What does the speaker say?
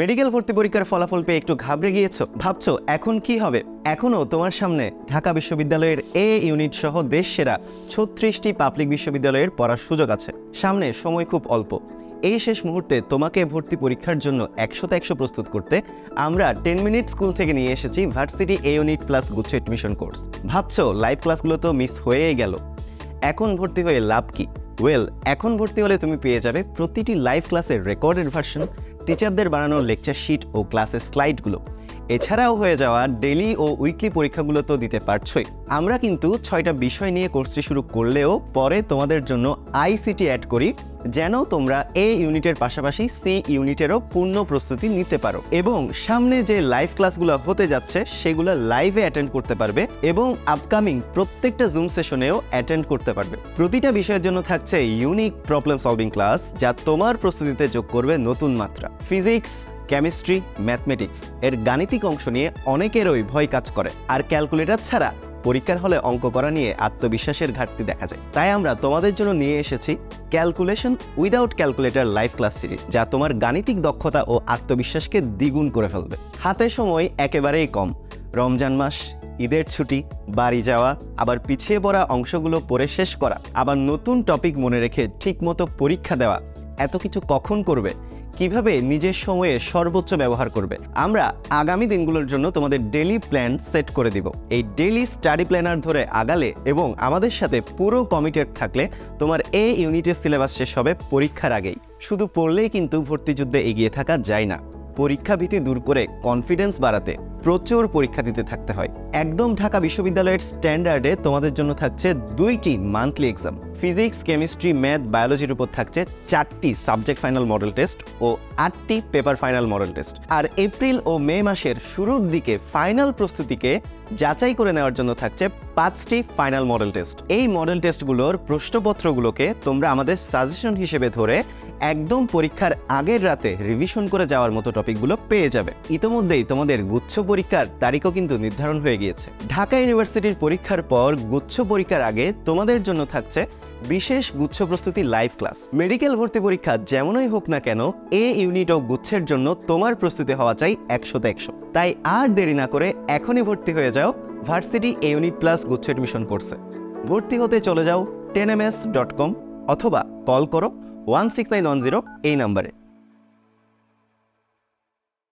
Medical ভর্তি পরীক্ষার ফলাফল পেয়ে একটু ঘাবড়ে গিয়েছো? ভাবছ, এখন কি হবে? এখনও তোমার সামনে ঢাকা বিশ্ববিদ্যালয়ের এ ইউনিট সহ দেশ সেরা ছত্রিশটি পাবলিক বিশ্ববিদ্যালয়ের পড়ার সুযোগ আছে। সামনে সময় খুব অল্প। এই শেষ মুহূর্তে তোমাকে ভর্তি পরীক্ষার জন্য একশোতে একশো প্রস্তুত করতে আমরা টেন মিনিট স্কুল থেকে নিয়ে এসেছি ভার্সিটি এ ইউনিট প্লাস গুচ্ছ এডমিশন কোর্স। ভাবছ, লাইভ ক্লাসগুলো তো মিস হয়েই গেল। এখন ভর্তি হয়ে লাভ কি? ওয়েল এখন ভর্তি হলে তুমি পেয়ে যাবে প্রতিটি লাইভ ক্লাসের রেকর্ডেড ভার্সন টিচারদের বানানো লেকচার শিট ও ক্লাসের স্লাইডগুলো এছাড়াও হয়ে যাওয়া ডেলি ও উইকলি পরীক্ষাগুলো তো দিতে পারছই। আমরা কিন্তু ছয়টা বিষয় নিয়ে কোর্সটি শুরু করলেও পরে তোমাদের জন্য আইসিটি অ্যাড করি। যেন তোমরা এ ইউনিটের পাশাপাশি সি ইউনিটেরও পূর্ণ প্রস্তুতি নিতে পারো এবং সামনে যে লাইভ ক্লাসগুলো হতে যাচ্ছে সেগুলো লাইভে অ্যাটেন্ড করতে পারবে এবং আপকামিং প্রত্যেকটা জুম সেশনেও অ্যাটেন্ড করতে পারবে। প্রতিটা বিষয়ের জন্য থাকছে ইউনিক প্রবলেম সলভিং ক্লাস যা তোমার প্রস্তুতিতে যোগ করবে নতুন মাত্রা। ফিজিক্স কেমিস্ট্রি ম্যাথমেটিক্স এর গাণিতিক অংশ নিয়ে অনেকেরই ভয় কাজ করে। আর ক্যালকুলেটর ছাড়া পরীক্ষার হলে অঙ্ক করা নিয়ে আত্মবিশ্বাসের ঘাটতি দেখা যায়। তাই আমরা তোমাদের জন্য নিয়ে এসেছি calculation without calculator live class series যা তোমার গাণিতিক দক্ষতা ও আত্মবিশ্বাসকে দ্বিগুণ করে ফেলবে। হাতে সময় একেবারেই কম। রমজান মাস, ঈদের ছুটি, বাড়ি যাওয়া, আবার পিছিয়ে পড়া অংশগুলো পড়ে শেষ করা, আবার নতুন টপিক মনে রেখে ঠিকমতো পরীক্ষা দেওয়া এত কিছু কখন করবে? কীভাবে নিজের সময়ে সর্বোচ্চ ব্যবহার করবে? আমরা আগামী দিনগুলোর জন্য তোমাদের ডেলি প্ল্যান সেট করে দিব। এই ডেলি স্টাডি প্ল্যানার ধরে আগালে এবং আমাদের সাথে পুরো কমিটেড থাকলে তোমার এ ইউনিটের সিলেবাস শেষ হবে পরীক্ষার আগেই। শুধু পড়লেই কিন্তু ভর্তিযুদ্ধে এগিয়ে থাকা যায় না। পরীক্ষা ভীতি দূর করে কনফিডেন্স বাড়াতে। প্রচুর পরীক্ষা দিতে থাকতে হয়। একদম ঢাকা বিশ্ববিদ্যালয়ের স্ট্যান্ডার্ডে তোমাদের জন্য থাকছে দুইটি monthly exam. Physics, chemistry, math, বায়োলজির উপর থাকছে চারটি সাবজেক্ট ফাইনাল মডেল টেস্ট ও আটটি পেপার ফাইনাল মডেল টেস্ট। আর এপ্রিল ও মে মাসের শুরুর দিকে ফাইনাল প্রস্তুতিকে যাচাই করে নেওয়ার জন্য থাকছে পাঁচটি ফাইনাল মডেল টেস্ট। এই মডেল টেস্টগুলোর প্রশ্নপত্রগুলোকে তোমরা আমাদের সাজেশন হিসেবে ধরে একদম পরীক্ষার আগের রাতে রিভিশন করে যাওয়ার মতো টপিকগুলো পেয়ে যাবে। ইতোমধ্যেই তোমাদের গুচ্ছ পরীক্ষার তারিখও কিন্তু নির্ধারণ হয়ে গিয়েছে। ঢাকা ইউনিভার্সিটির পরীক্ষার পর গুচ্ছ পরীক্ষার আগে তোমাদের জন্য থাকছে বিশেষ গুচ্ছ প্রস্তুতি লাইভ ক্লাস মেডিকেল ভর্তি পরীক্ষা যেমনই হোক না কেন, এ ইউনিট ও গুচ্ছের জন্য তোমার প্রস্তুতি হওয়া চাই একশোতে একশো। তাই আর দেরি না করে এখনই ভর্তি হয়ে যাও ভার্সিটি এ ইউনিট প্লাস গুচ্ছ এডমিশন কোর্সে ভর্তি হতে চলে যাও ten M S dot com অথবা কল করো one six nine one zero এই নাম্বারে